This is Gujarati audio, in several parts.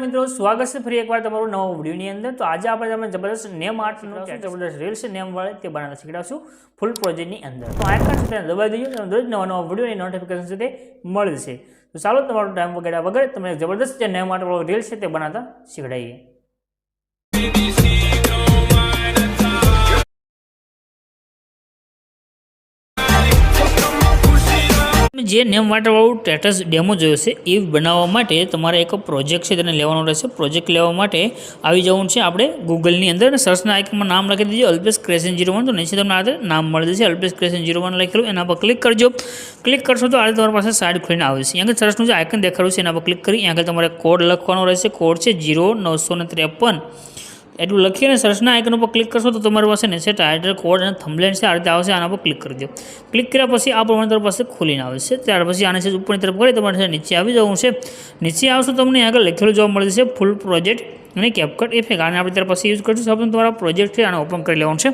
મિત્રો સ્વાગત છે ફરી એકવાર તમારું નવો વિડીયોની અંદર. તો આજે આપણે તમને જબરદસ્ત નેમ આર્ટનો જે જબરદસ્ત રીલ્સ નેમ વાળે તે બનાવતા શીખડાવશું ફૂલ પ્રોજેક્ટની અંદર. તો આઇકન છે તેને દબાવી દેજો તમને દરરોજ નવા નવા વિડીયોની નોટિફિકેશન છે તે મળશે. તો ચાલો તમારો ટાઈમ વગેરે વગર તમને જબરદસ્ત જે નેમ આર્ટવાળો રીલ છે તે બનાવતા શીખડાવીએ જે નેમ વાટરવાળું સ્ટેટસ ડેમો જોયો છે, એ બનાવવા માટે તમારે એક પ્રોજેક્ટ છે તેને લેવાનો રહેશે. પ્રોજેક્ટ લેવા માટે આવી જવું છે આપણે ગૂગલની અંદર અને સર્ચના આઇકનમાં નામ લખી દીજો, અલ્પેશ ક્રેશન જીરો વન. તો નીચે તમને આ નામ મળી જશે, અલ્પેશ ક્રેશન જીરો વન લખેલું, એના પર ક્લિક કરજો. ક્લિક કરશો તો આ તમારી પાસે સાઇડ ખોલીને આવે છે. અહીંયા સર્ચનું જે આઇકન દેખાડું છે, એના પર ક્લિક કરી, અહીંયા તમારે કોડ લખવાનો રહેશે. કોડ છે જીરો નવસો ને ત્રેપન. એટલું લખીને સર્ચના આઇકન ઉપર ક્લિક કરશો તો તમારી પાસે ને છે ટાઇટલ કોડ અને થંબલેન્ડ છે. આ રીતે આવશે, આના પર ક્લિક કરી દો. ક્લિક કર્યા પછી આ પ્રમાણે તમારી પાસે ખોલીને આવે છે. ત્યાર પછી આને છે ઉપરની તરફ કરી તમારે નીચે આવી જવું છે. નીચે આવશો તમને આગળ લખેલું જોવા મળે છે ફૂલ પ્રોજેક્ટ અને કેપકટ ઇફેક્ટ આને આપણે ત્યાર પછી યુઝ કરીશું. આપણે તમારા પ્રોજેક્ટ છે, આને ઓપન કરી લેવાનું છે.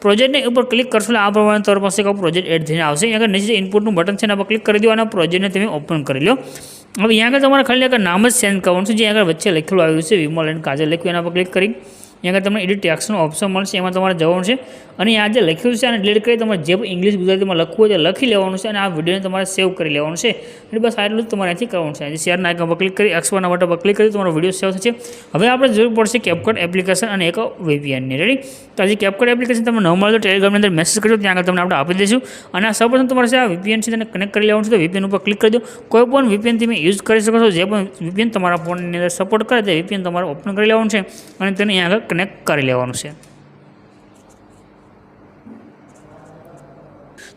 પ્રોજેક્ટની ઉપર ક્લિક કરશો એટલે આ પ્રમાણે તમારી પાસે પ્રોજેક્ટ એડ થઈને આવશે. આગળ નીચે ઇનપુટનું બટન છે, એના પર ક્લિક કરી દો અને પ્રોજેક્ટને તમે ઓપન કરી લો. હવે અહીંયા આગળ તમારે ખાલી આગળ નામ જ સેન્ડ કરવાનું છે. જે આગળ વચ્ચે લખેલું આવ્યું છે વિમલ એન્ડ કાજલ લખ્યું એના પર ક્લિક કરી. અહીંયા આગળ તમને એડિટ ટેક્સનો ઓપ્શન મળશે, એમાં તમારે જવાનું છે. અને આ જે લખ્યું છે આને ડિલીટ કરી તમારે જે ઇંગ્લિશ ગુજરાતીમાં લખવું હોય તે લખી લેવાનું છે અને આ વિડીયોને તમારે સેવ કરી લેવાનું છે. એટલે બસ આટલું જ તમારે અહીંથી કરવાનું છે. શેરના આઇકન પર ક્લિક કરી એક્સવાના બટન પર ક્લિક કરી, તમારો વીડિયો સેવ થશે. હવે આપણે જરૂર પડશે કેપકટ એપ્લિકેશન અને એક વીપીએનની રેડી તો આજે કેપકટ એપ્લિકેશન તમે ન તો ટેલિગ્રામની અંદર મેસેજ કરજો, ત્યાં આગળ તમને આપણે આપી દઈશું. અને આ સૌપ્રથમ તમારે છે આ વીપીએન છે તેને કનેક્ટ કરી લેવાનું છે તો વીપીએન ઉપર ક્લિક કરી દો. કોઈ પણ વીપીએન તમે યુઝ કરી શકો છો, જે પણ વીપીએન તમારા ફોનની અંદર સપોર્ટ કરે તે વીપીએન તમારે ઓપન કરી લેવાનું છે. અને તેને અહીંયા આગળ કનેક્ટ કરી લેવાનું છે.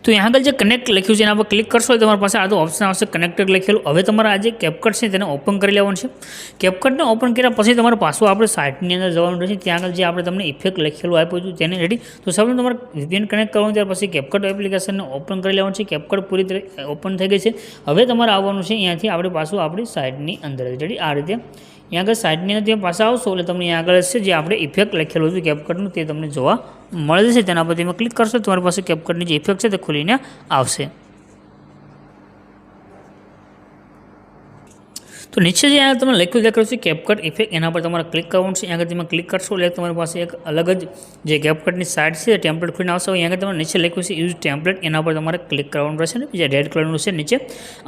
તો અહીંયા આગળ જે કનેક્ટ લખ્યું છે, એના પર ક્લિક કરશો તમારી પાસે આ તો ઓપ્શન આવશે કનેક્ટેડ લખેલું. હવે તમારે આ જે કેપકટ છે તેને ઓપન કરી લેવાનું છે. કેપકટને ઓપન કર્યા પછી તમારે પાછું આપણે સાઇટની અંદર જવાનું રહેશે. ત્યાં આગળ જે આપણે તમને ઇફેક્ટ લખેલું આપ્યું હતું, તેને રેડી તો સૌથી તમારે વીપીએન કનેક્ટ કરવાનું, ત્યાર પછી કેપકટ એપ્લિકેશનને ઓપન કરી લેવાનું છે. કેપકટ પૂરી રીતે ઓપન થઈ ગઈ છે. હવે તમારે આવવાનું છે અહીંયાથી, આપણે પાછું આપણી સાઇટની અંદર. રેડી આ રીતે અહીંયા આગળ સાઇડની અંદર તમે પાછા આવશો એટલે તમને અહીંયા આગળ છે જે આપણે ઇફેક્ટ લખેલું હતું કેપકટનું તે તમને જોવા મળે છે તેના પર તમે ક્લિક કરશો, તમારી પાસે કેપકટની જે ઇફેક્ટ છે તે ખુલીને આવશે. તો નીચે જે અહીંયા તમે લખ્યું દેખાડું છે કેપકટ ઇફેક્ટ એના પર તમારે ક્લિક કરવાનું છે. આગળ તમે ક્લિક કરશો એટલે તમારી પાસે એક અલગ જ જે કેપકટની સાઇડ છે ટેમ્પલેટ ખુલીને આવશે. અહીંયા આગળ તમે નીચે લખ્યું છે યુઝ ટેમ્પલેટ એના પર તમારે ક્લિક કરવાનું રહેશે ને. જે રેડ કલરનું છે નીચે.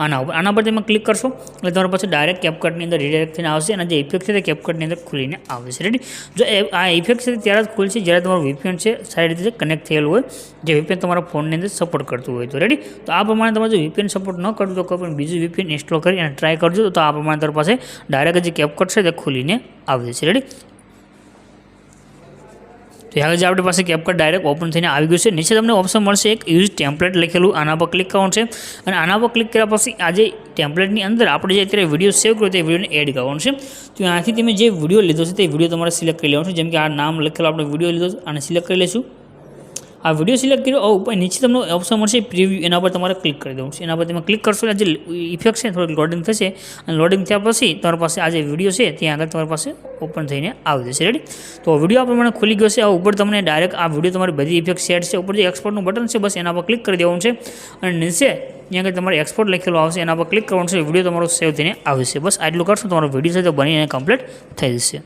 આના ઉપર, આના પર તમે ક્લિક કરશો એટલે તમારી પાસે ડાયરેક્ટ કેપકટની અંદર રિડાયરેક્ટ થઈને આવશે અને જે ઇફેક્ટ છે તે કેપકટની અંદર ખુલીને આવશે રેડી જો આ ઇફેક્ટ છે ત્યારે જ ખુલશે જ્યારે તમારું વીપીએન છે, સારી રીતે કનેક્ટ થયેલું હોય, જે વીપીએન તમારા ફોનની અંદર સપોર્ટ કરતું હોય તો. રેડી તો આ પ્રમાણે તમારે જો વીપીએન સપોર્ટ ન કરતું તો કોઈ પણ બીજું વીપીએન ઇન્સ્ટોલ કરી અને ટ્રાય કરજો. તો આ પ્રમાણે તમારી પાસે ડાયરેક્ટ જે કેપકટ છે તે ખુલીને આવી જશે. રેડી તો આગળ જે આપણી પાસે કેપકટ ડાયરેક્ટ ઓપન થઈને આવી ગયું છે. નીચે તમને ઓપ્શન મળશે એક યુઝ ટેમ્પલેટ લખેલું, આના પર ક્લિક કરવાનું છે. અને આના પર ક્લિક કર્યા પછી આ જે ટેમ્પલેટની અંદર આપણે જે અત્યારે વીડિયો સેવ કર્યો તે વિડીયોને એડ કરવાનું છે. તો આથી તમે જે વીડિયો લીધો છે તે વીડિયો તમારે સિલેક્ટ કરી લેવાનું છે. જેમ કે આ નામ લખેલો, આપણે વીડિયો લીધો અને સિલેક્ટ કરી લઈશું. આ વીડિયો સિલેક્ટ કર્યો. ઉપર નીચે તમને ઓપ્શન મળશે પ્રિવ્યૂ એના પર તમારે ક્લિક કરી દેવું છે. એના પર તમે ક્લિક કરશો એટલે જે ઇફેક્ટ છે થોડીક લોડિંગ થશે. અને લોડિંગ થયા પછી તમારી પાસે આ જે વીડિયો છે ત્યાં આગળ તમારી પાસે ઓપન થઈને આવી જશે. રેડી તો વીડિયો આ પ્રમાણે ખુલી ગયો છે. આ ઉપર તમને ડાયરેક્ટ આ વીડિયો તમારી બધી ઇફેક્ટ સેટ છે. ઉપર જે એક્સપોર્ટનું બટન છે બસ એના પર ક્લિક કરી દેવાનું છે. અને નીચે ત્યાં આગળ તમારે એક્સપોર્ટ લખેલો આવશે એના પર ક્લિક કરવાનું છે. વીડિયો તમારો સેવ થઈને આવશે બસ આટલું કરશો તમારો વીડિયો છે તો બનીને કમ્પ્લીટ થઈ જશે.